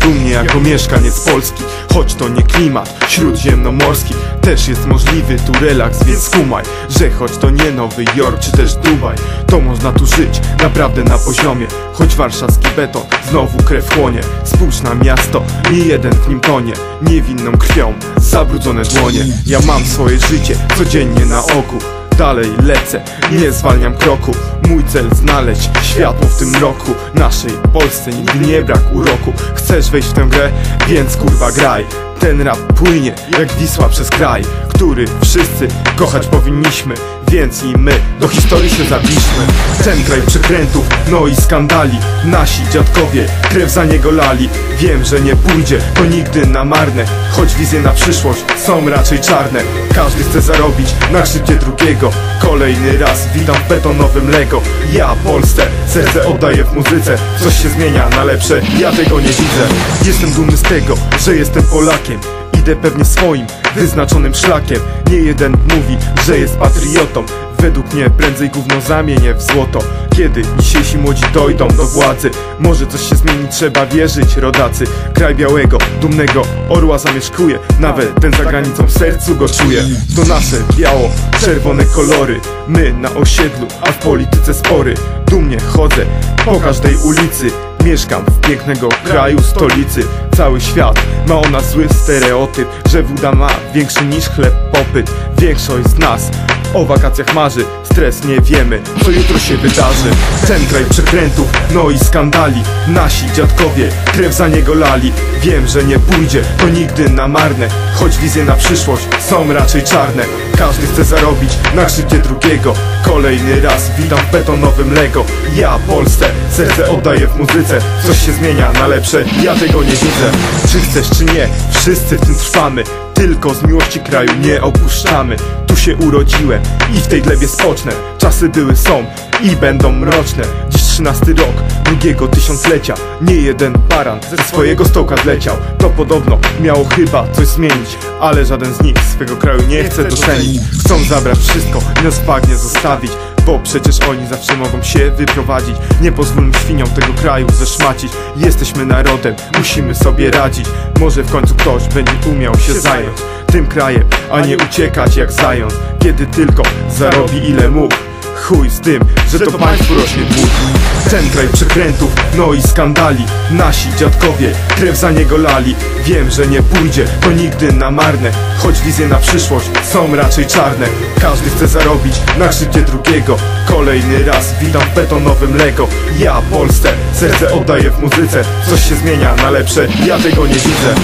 dumnie jako mieszkaniec Polski. Choć to nie klimat śródziemnomorski. Też jest możliwy tu relaks, więc skumaj Że choć to nie Nowy Jork czy też Dubaj To można tu żyć naprawdę na poziomie. Choć warszawski beton znowu krew chłonie. Spójrz na miasto, nie jeden w nim tonie. Niewinną krwią, zabrudzone dłonie. Ja mam swoje życie codziennie na oku Dalej lecę, nie zwalniam kroku. Mój cel znaleźć światło w tym roku. Naszej Polsce nigdy nie brak uroku. Chcesz wejść w tę grę? Więc kurwa graj. Ten rap płynie jak Wisła przez kraj Który wszyscy kochać powinniśmy Więc i my do historii się zapiszmy Ten kraj przekrętów, no i skandali. Nasi dziadkowie krew za niego lali. Wiem, że nie pójdzie to nigdy na marne. Choć wizje na przyszłość są raczej czarne. Każdy chce zarobić na krzywdzie drugiego. Kolejny raz witam w betonowym Lego. Ja Polsce serce oddaję w muzyce. Coś się zmienia na lepsze, ja tego nie widzę. Jestem dumny z tego, że jestem Polakiem Idę pewnie swoim, wyznaczonym szlakiem. Nie jeden mówi, że jest patriotą. Według mnie prędzej gówno zamienię w złoto. Kiedy dzisiejsi młodzi dojdą do władzy Może coś się zmieni, trzeba wierzyć rodacy. Kraj białego, dumnego orła zamieszkuje. Nawet ten za granicą w sercu go czuje. To nasze biało, czerwone kolory. My na osiedlu, a w polityce spory. Dumnie chodzę po każdej ulicy Mieszkam w pięknego kraju, stolicy. Cały świat ma o nas zły stereotyp Że woda ma większy niż chleb popyt. Większość z nas o wakacjach marzy Stres nie wiemy, co jutro się wydarzy. Ten kraj przekrętów, no i skandali. Nasi dziadkowie krew za niego lali. Wiem, że nie pójdzie to nigdy na marne Choć wizje na przyszłość są raczej czarne. Każdy chce zarobić na krzywdzie drugiego. Kolejny raz witam w betonowym Lego. Ja Polsce serce oddaję w muzyce. Coś się zmienia na lepsze, ja tego nie widzę. Czy chcesz czy nie, wszyscy w tym trwamy. Tylko z miłości kraju nie opuszczamy. Tu się urodziłem i w tej glebie spocznę. Czasy były, są i będą mroczne. Dziś trzynasty rok drugiego tysiąclecia. Nie jeden baran ze swojego stołka zleciał. To podobno miało chyba coś zmienić Ale żaden z nich swego kraju nie chce docenić Chcą zabrać wszystko i nas bagnie zostawić bo przecież oni zawsze mogą się wyprowadzić. Nie pozwólmy świniom tego kraju zeszmacić Jesteśmy narodem, musimy sobie radzić. Może w końcu ktoś będzie umiał się zająć Tym krajem, a nie uciekać jak zając. Kiedy tylko zarobi ile mógł. Chuj z tym, że to państwu rośnie dług Ten kraj przekrętów, no i skandali. Nasi dziadkowie krew za niego lali. Wiem, że nie pójdzie to nigdy na marne Choć wizje na przyszłość są raczej czarne. Każdy chce zarobić na krzywdzie drugiego. Kolejny raz witam w betonowym Lego. Ja Polsce serce oddaję w muzyce. Coś się zmienia na lepsze, ja tego nie widzę